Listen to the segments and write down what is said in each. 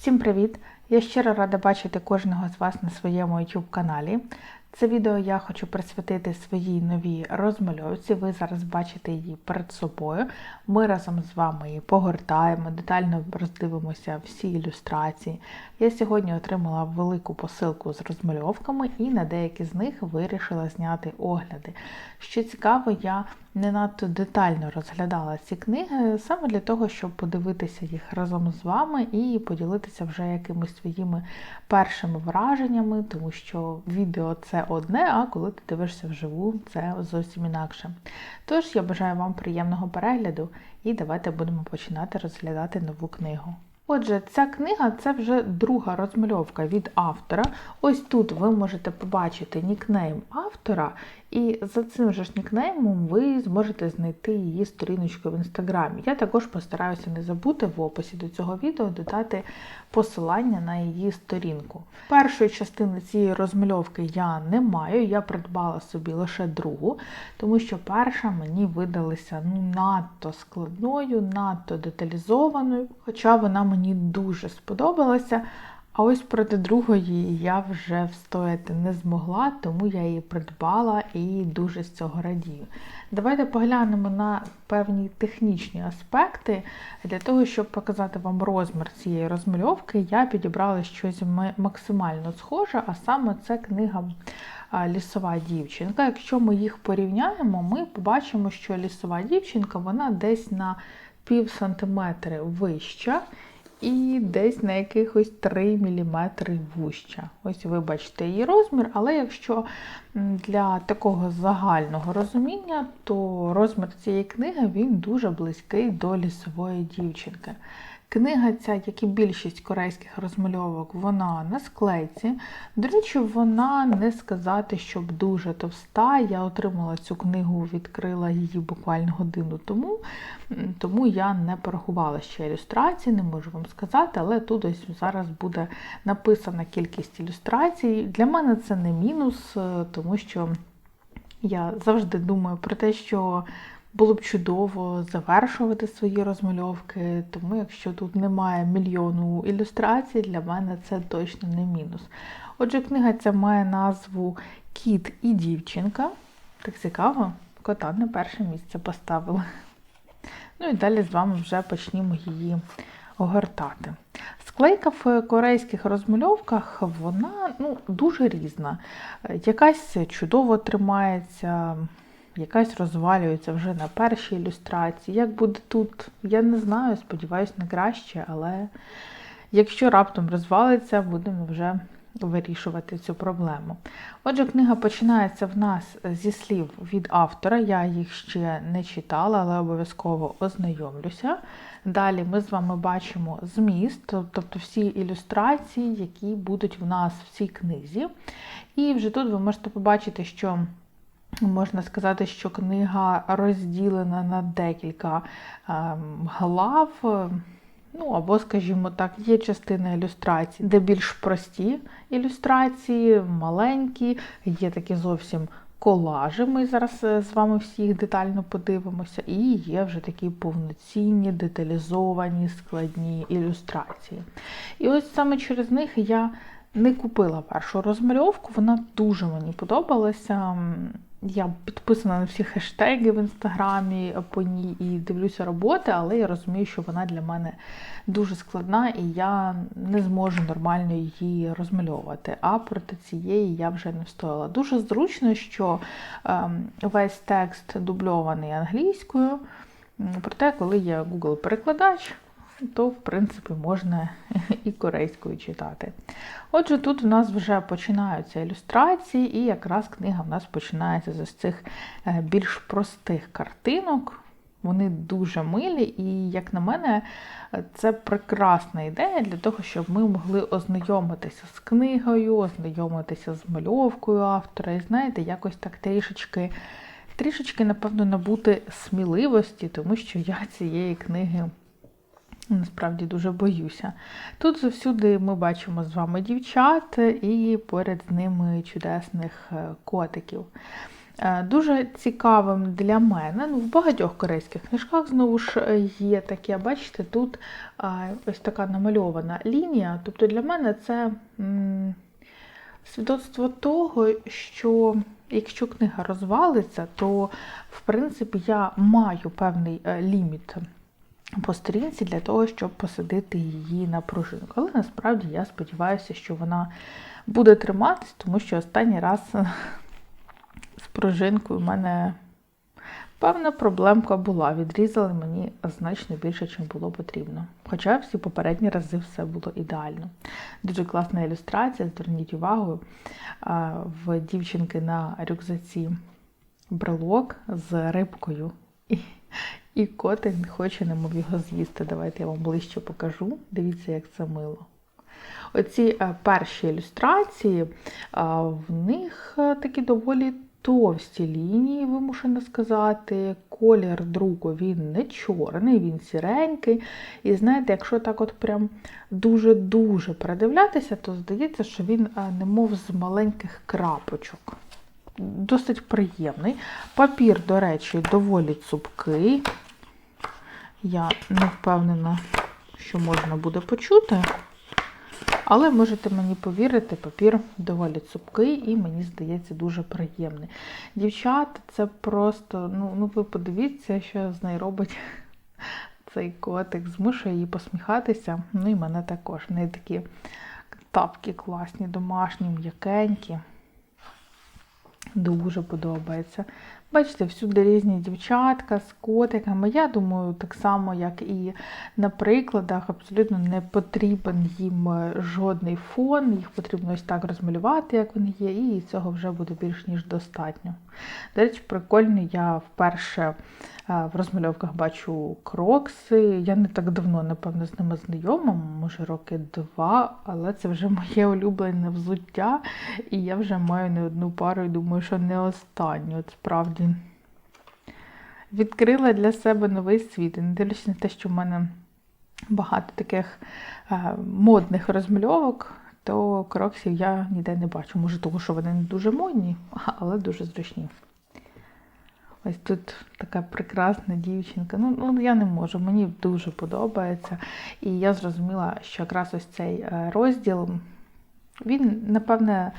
Всім привіт! Я щиро рада бачити кожного з вас на своєму YouTube каналі. Це відео я хочу присвятити своїй новій розмальовці. Ви зараз бачите її перед собою. Ми разом з вами її погортаємо, детально роздивимося всі ілюстрації. Я сьогодні отримала велику посилку з розмальовками і на деякі з них вирішила зняти огляди. Що цікаво, я не надто детально розглядала ці книги саме для того, щоб подивитися їх разом з вами і поділитися вже якимись своїми першими враженнями, тому що відео це одне, а коли ти дивишся вживу, це зовсім інакше. Тож я бажаю вам приємного перегляду і давайте будемо починати розглядати нову книгу. Отже, ця книга це вже друга розмальовка від автора. Ось тут ви можете побачити нікнейм автора, і за цим же ж нікнеймом ви зможете знайти її сторіночку в інстаграмі. Я також постараюся не забути в описі до цього відео додати посилання на її сторінку. Першої частини цієї розмальовки я не маю, я придбала собі лише другу, тому що перша мені видалася ну, надто складною, надто деталізованою, хоча вона мені дуже сподобалася. А ось проти другої я вже встояти не змогла, тому я її придбала і дуже з цього радію. Давайте поглянемо на певні технічні аспекти. Для того, щоб показати вам розмір цієї розмальовки, я підібрала щось максимально схоже, а саме це книга Лісова дівчинка. Якщо ми їх порівняємо, ми побачимо, що лісова дівчинка вона десь на пів сантиметри вища і десь на якихось 3 мм вуща. Ось ви бачите її розмір, але якщо для такого загального розуміння, то розмір цієї книги він дуже близький до лісової дівчинки. Книга ця, як і більшість корейських розмальовок, вона на склейці. До речі, вона не сказати, щоб дуже товста. Я отримала цю книгу, відкрила її буквально годину тому, тому я не порахувала ще ілюстрації, не можу вам сказати, але тут ось зараз буде написана кількість ілюстрацій. Для мене це не мінус, е, тому що я завжди думаю про те, що було б чудово завершувати свої розмальовки, тому якщо тут немає мільйону ілюстрацій, для мене це точно не мінус. Отже, книга ця має назву Кіт і дівчинка. Так цікаво, кота на перше місце поставили. Ну і далі з вами вже почнімо її огортати. Склейка в корейських розмальовках вона ну, дуже різна. Якась чудово тримається якась розвалюється вже на першій ілюстрації. Як буде тут, я не знаю, сподіваюся, на краще, але якщо раптом розвалиться, будемо вже вирішувати цю проблему. Отже, книга починається в нас зі слів від автора. Я їх ще не читала, але обов'язково ознайомлюся. Далі ми з вами бачимо зміст, тобто всі ілюстрації, які будуть в нас в цій книзі. І вже тут ви можете побачити, що Можна сказати, що книга розділена на декілька ем, глав. Ну, або, скажімо так, є частина ілюстрацій, де більш прості ілюстрації, маленькі, є такі зовсім колажі. Ми зараз е, з вами всіх детально подивимося, і є вже такі повноцінні, деталізовані, складні ілюстрації. І ось саме через них я не купила першу розмальовку, вона дуже мені подобалася. Я підписана на всі хештеги в інстаграмі по ній і дивлюся роботи, але я розумію, що вона для мене дуже складна і я не зможу нормально її розмальовувати. А проти цієї я вже не встояла. Дуже зручно, що ем, весь текст дубльований англійською. Проте, коли є Google-перекладач, то, в принципі, можна і корейською читати. Отже, тут у нас вже починаються ілюстрації, і якраз книга в нас починається з цих е, більш простих картинок. Вони дуже милі, і, як на мене, це прекрасна ідея для того, щоб ми могли ознайомитися з книгою, ознайомитися з мальовкою автора, і знаєте, якось так трішечки, трішечки, напевно, набути сміливості, тому що я цієї книги. Насправді дуже боюся. Тут завсюди ми бачимо з вами дівчат і поряд з ними чудесних е, котиків. Е, Дуже цікавим для мене, ну, в багатьох корейських книжках знову ж е, є таке, бачите, тут ось така намальована лінія. Тобто для мене це свідоцтво того, що якщо книга розвалиться, то в принципі я маю певний ліміт по сторінці для того, щоб посадити її на пружинку. Але насправді я сподіваюся, що вона буде триматись, тому що останній раз з пружинкою в мене певна проблемка була. Відрізали мені значно більше, ніж було потрібно. Хоча всі попередні рази все було ідеально. Дуже класна ілюстрація, зверніть увагу, в дівчинки на рюкзаці брелок з рибкою. І котик хоче немов його з'їсти. Давайте я вам ближче покажу. Дивіться, як це мило. Оці е, перші ілюстрації, е, в них е, такі доволі товсті лінії, вимушено сказати. Колір друку він не чорний, він сіренький. І знаєте, якщо так от прям дуже-дуже передивлятися, то здається, що він немов з маленьких крапочок. Досить приємний. Папір, до речі, доволі цупкий. Я не впевнена, що можна буде почути. Але можете мені повірити, папір доволі цупкий і, мені здається, дуже приємний. Дівчата, це просто, ну, ну ви подивіться, що з нею робить цей котик, змушує її посміхатися. Ну і мене також. В неї такі тапки класні, домашні, м'якенькі. Дуже подобається. Бачите, всюди різні дівчатка з котиками. Я думаю, так само, як і на прикладах, абсолютно не потрібен їм жодний фон, їх потрібно ось так розмалювати, як вони є, і цього вже буде більш ніж достатньо. До речі, прикольно, я вперше в розмальовках бачу крокси. Я не так давно, напевно, з ними знайома, може роки два, але це вже моє улюблене взуття, і я вже маю не одну пару і думаю, що не останню. От справді відкрила для себе новий світ. Не дивлячись на те, що в мене багато таких модних розмальовок. То кроксів я ніде не бачу. Може, тому що вони не дуже модні, але дуже зручні. Ось тут така прекрасна дівчинка. Ну, ну я не можу, мені дуже подобається. І я зрозуміла, що якраз ось цей е, розділ, він, напевне,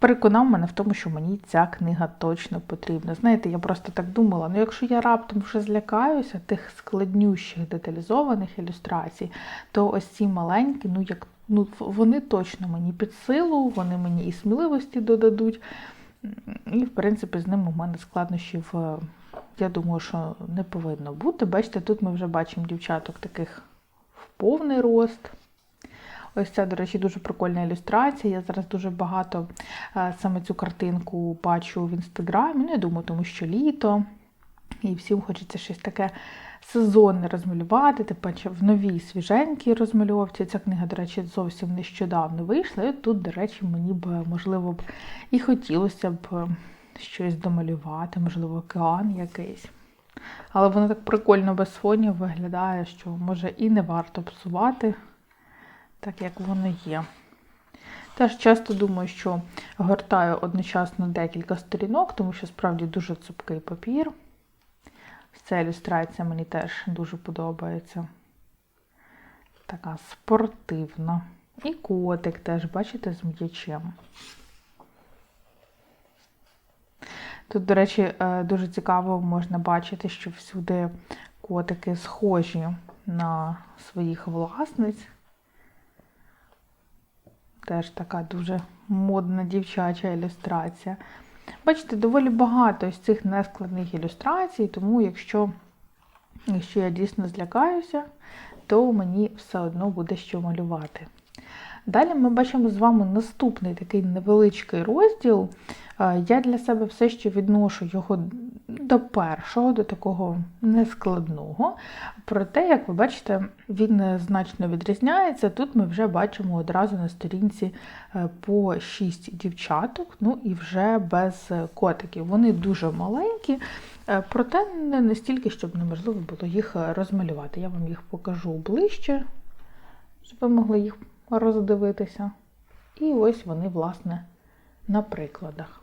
переконав мене в тому, що мені ця книга точно потрібна. Знаєте, я просто так думала: ну якщо я раптом вже злякаюся тих складнющих деталізованих ілюстрацій, то ось ці маленькі, ну як ну вони точно мені під силу, вони мені і сміливості додадуть. І, в принципі, з ним у мене складнощів, е, я думаю, що не повинно бути. Бачите, тут ми вже бачимо дівчаток таких в повний рост. Ось це, до речі, дуже прикольна ілюстрація. Я зараз дуже багато е, саме цю картинку бачу в інстаграмі. Ну, я думаю, тому що літо. І всім хочеться щось таке сезонне розмалювати, типу в новій свіженькій розмальовці. Ця книга, до речі, зовсім нещодавно вийшла. І тут, до речі, мені б, можливо, б і хотілося б щось домалювати, можливо, океан якийсь. Але воно так прикольно без фонів виглядає, що може і не варто псувати, так як воно є. Теж часто думаю, що гортаю одночасно декілька сторінок, тому що справді дуже цупкий папір. Ця ілюстрація мені теж дуже подобається. Така спортивна. І котик теж, бачите, з м'ячем. Тут, до речі, е, дуже цікаво можна бачити, що всюди котики схожі на своїх власниць. Теж така дуже модна дівчача ілюстрація. Бачите, доволі багато з цих нескладних ілюстрацій, тому якщо, якщо я дійсно злякаюся, то мені все одно буде що малювати. Далі ми бачимо з вами наступний такий невеличкий розділ. Е, я для себе все ще відношу його до першого, до такого нескладного. Проте, як ви бачите, він значно відрізняється. Тут ми вже бачимо одразу на сторінці е, по 6 дівчаток, ну і вже без котиків. Вони дуже маленькі, е, проте не настільки, щоб неможливо було їх розмалювати. Я вам їх покажу ближче, щоб ви могли їх роздивитися. І ось вони, власне, на прикладах.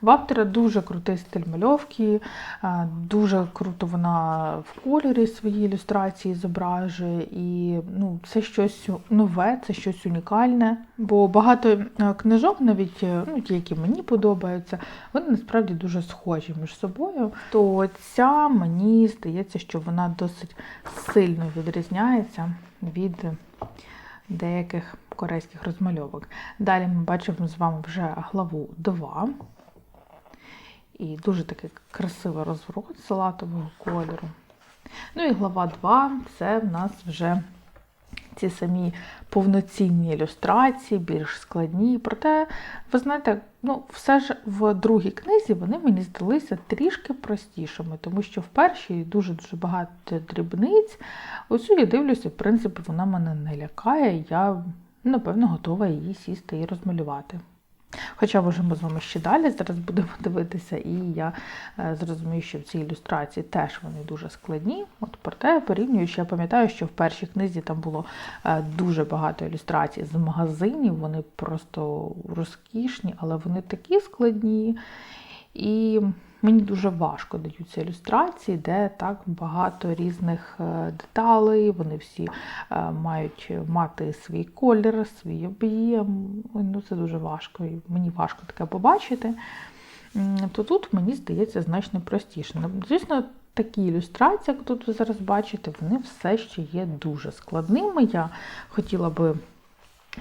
В автора дуже крутий стиль мальовки, е, дуже круто вона в кольорі свої ілюстрації зображує, і ну, це щось нове, це щось унікальне. Бо багато е, книжок, навіть е, ну, ті, які мені подобаються, вони насправді дуже схожі між собою. То ця мені здається, що вона досить сильно відрізняється від деяких корейських розмальовок. Далі ми бачимо з вами вже главу 2. І дуже такий красивий розворот салатового кольору. Ну і глава 2 це в нас вже ці самі повноцінні ілюстрації, більш складні. Проте, ви знаєте, ну, все ж в другій книзі вони мені здалися трішки простішими, тому що в першій дуже-дуже багато дрібниць. Оцю я дивлюся, в принципі, вона мене не лякає, я, напевно, готова її сісти і розмалювати. Хоча можемо з вами ще далі зараз будемо дивитися, і я е, зрозумію, що в цій ілюстрації теж вони дуже складні. От проте порівнюючи, я пам'ятаю, що в першій книзі там було е, дуже багато ілюстрацій з магазинів, вони просто розкішні, але вони такі складні. І мені дуже важко даються ілюстрації, де так багато різних е, деталей, вони всі е, мають мати свій колір, свій об'єм. Ну, Це дуже важко, і мені важко таке побачити. То тут, мені здається, значно простіше. Ну, звісно, такі ілюстрації, як тут ви зараз бачите, вони все ще є дуже складними. Я хотіла би.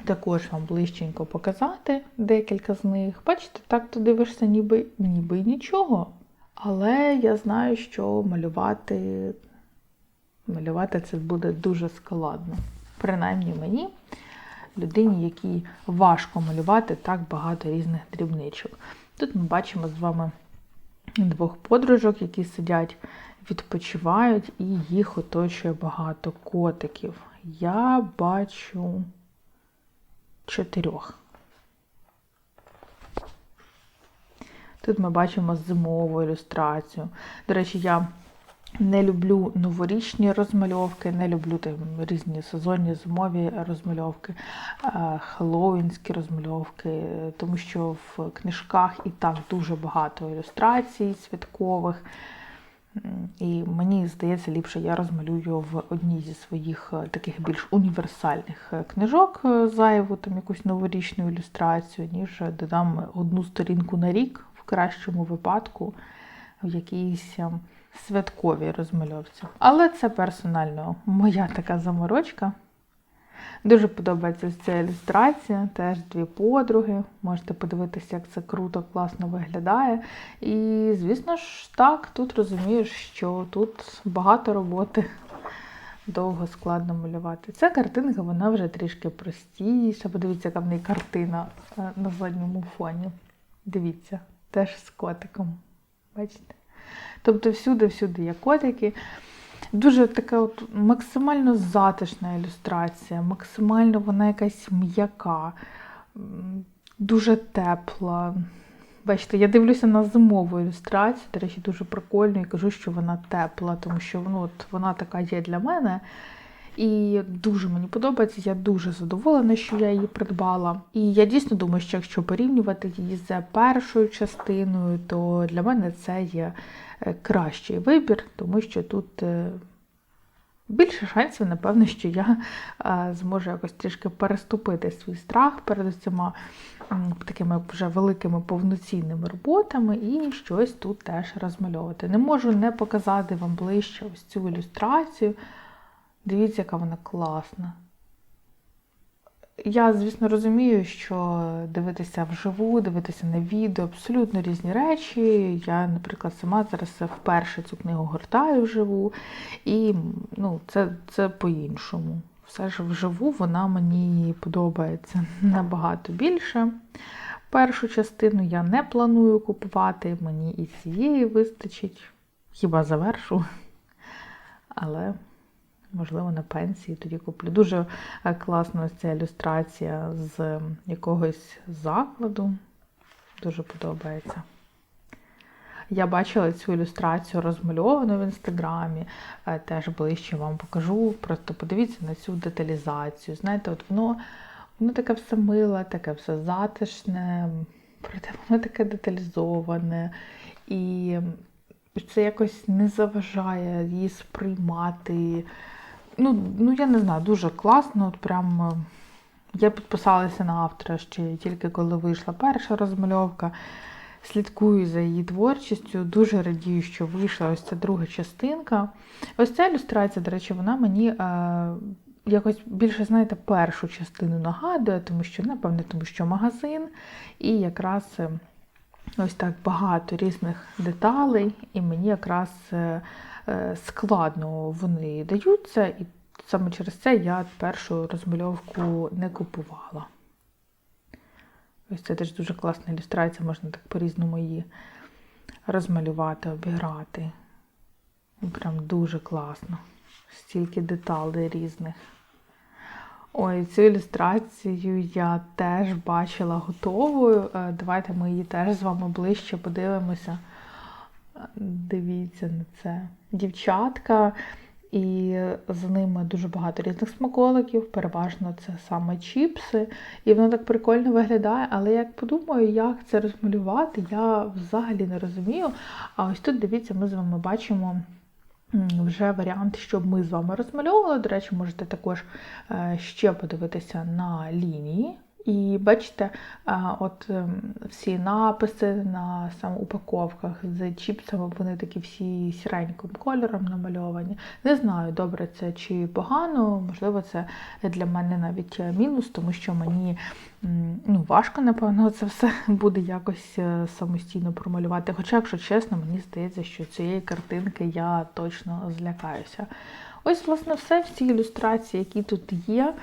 Також вам ближченько показати декілька з них. Бачите, так ти дивишся, ніби ніби нічого. Але я знаю, що малювати малювати це буде дуже складно. Принаймні мені, людині, якій важко малювати так багато різних дрібничок. Тут ми бачимо з вами двох подружок, які сидять, відпочивають, і їх оточує багато котиків. Я бачу чотирьох. Тут ми бачимо зимову ілюстрацію. До речі, я не люблю новорічні розмальовки, не люблю там різні сезонні зимові розмальовки, хеллоуінські розмальовки, тому що в книжках і так дуже багато ілюстрацій святкових. І мені здається, ліпше я розмалюю в одній зі своїх е, таких більш універсальних е, книжок е, зайву там якусь новорічну ілюстрацію, ніж додам одну сторінку на рік, в кращому випадку, в якійсь святковій розмальовці. Але це персонально моя така заморочка. Дуже подобається ця ілюстрація, теж дві подруги. Можете подивитися, як це круто, класно виглядає. І, звісно ж, так, тут розумієш, що тут багато роботи. Довго складно малювати. Ця картинка, вона вже трішки простіша. Подивіться, яка в неї картина е, на задньому фоні. Дивіться, теж з котиком. Бачите? Тобто всюди-всюди є котики. Дуже така от максимально затишна ілюстрація, максимально вона якась м'яка, дуже тепла. Бачите, я дивлюся на зимову ілюстрацію, до речі, дуже прикольно і кажу, що вона тепла, тому що ну, от вона така є для мене. І дуже мені подобається, я дуже задоволена, що я її придбала. І я дійсно думаю, що якщо порівнювати її з першою частиною, то для мене це є е, кращий вибір, тому що тут е, більше шансів, напевно, що я е, зможу якось трішки переступити свій страх перед цими такими вже великими повноцінними роботами і щось тут теж розмальовувати. Не можу не показати вам ближче ось цю ілюстрацію. Дивіться, яка вона класна. Я, звісно, розумію, що дивитися вживу, дивитися на відео абсолютно різні речі. Я, наприклад, сама зараз вперше цю книгу гортаю вживу, і ну, це, це по-іншому. Все ж вживу вона мені подобається набагато більше. Першу частину я не планую купувати, мені і цієї вистачить, хіба завершу. Але можливо, на пенсії тоді куплю. Дуже е, класна ця ілюстрація з якогось закладу. Дуже подобається. Я бачила цю ілюстрацію розмальовану в інстаграмі, е, теж ближче вам покажу. Просто подивіться на цю деталізацію. Знаєте, от воно воно таке все миле, таке все затишне, проте воно таке деталізоване. І це якось не заважає її сприймати. Ну, ну я не знаю, дуже класно. От прям е, я підписалася на автора ще тільки коли вийшла перша розмальовка. Слідкую за її творчістю, дуже радію, що вийшла ось ця друга частинка. Ось ця ілюстрація, до речі, вона мені е, якось більше, знаєте, першу частину нагадує, тому що, напевне, тому що магазин, і якраз е, ось так багато різних деталей, і мені якраз е, е, складно вони даються, і саме через це я першу розмальовку не купувала. Ось це теж дуже класна ілюстрація, можна так по-різному її розмалювати, обіграти. Прям дуже класно. Стільки деталей різних. Ой, цю ілюстрацію я теж бачила готовою. Е, Давайте ми її теж з вами ближче подивимося. Е, Дивіться на це. Дівчатка, і з ними дуже багато різних смаколиків, переважно це саме чіпси. І воно так прикольно виглядає, але як подумаю, як це розмалювати, я взагалі не розумію. А ось тут, дивіться, ми з вами бачимо. Вже варіант, щоб ми з вами розмальовували. До речі, можете також е, ще подивитися на лінії. І бачите, от ем, всі написи на саме упаковках з чіпсами, вони такі всі сіреньким кольором намальовані. Не знаю, добре це чи погано, можливо, це для мене навіть мінус, тому що мені ну, важко, напевно, це все буде якось е, самостійно промалювати. Хоча, якщо чесно, мені здається, що цієї картинки я точно злякаюся. Ось, власне, все, всі ілюстрації, які тут є.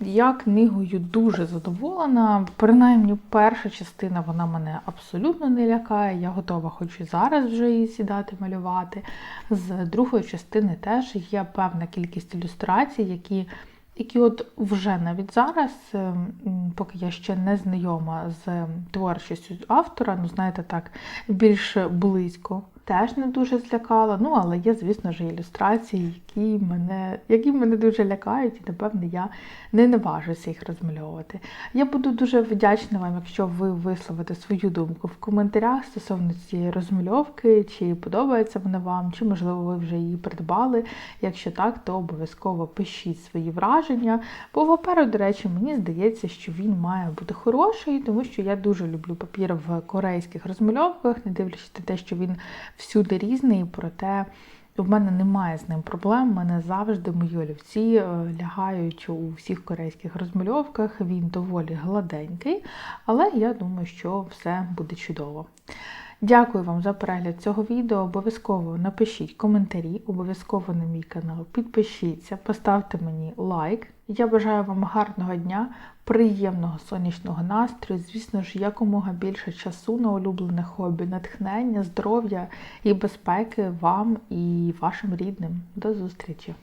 Я книгою дуже задоволена. Принаймні, перша частина вона мене абсолютно не лякає. Я готова хоч і зараз вже її сідати малювати. З другої частини теж є певна кількість ілюстрацій, які, які от вже навіть зараз, ем, поки я ще не знайома з творчістю автора, ну знаєте так, більш близько. Теж не дуже злякала. Ну, але є, звісно ж, ілюстрації, які мене, які мене дуже лякають, і, напевне, я не наважуся їх розмальовувати. Я буду дуже вдячна вам, якщо ви висловите свою думку в коментарях стосовно цієї розмальовки, чи подобається вона вам, чи, можливо, ви вже її придбали. Якщо так, то обов'язково пишіть свої враження. Бо паперу, до речі, мені здається, що він має бути хороший, тому що я дуже люблю папір в корейських розмальовках, не дивлячись на те, що він всюди різний, проте в мене немає з ним проблем. У мене завжди мої олівці е, лягають у всіх корейських розмальовках. Він доволі гладенький, але я думаю, що все буде чудово. Дякую вам за перегляд цього відео. Обов'язково напишіть коментарі, обов'язково на мій канал підпишіться, поставте мені лайк. Я бажаю вам гарного дня, приємного сонячного настрою, звісно ж, якомога більше часу на улюблене хобі, натхнення, здоров'я і безпеки вам і вашим рідним. До зустрічі!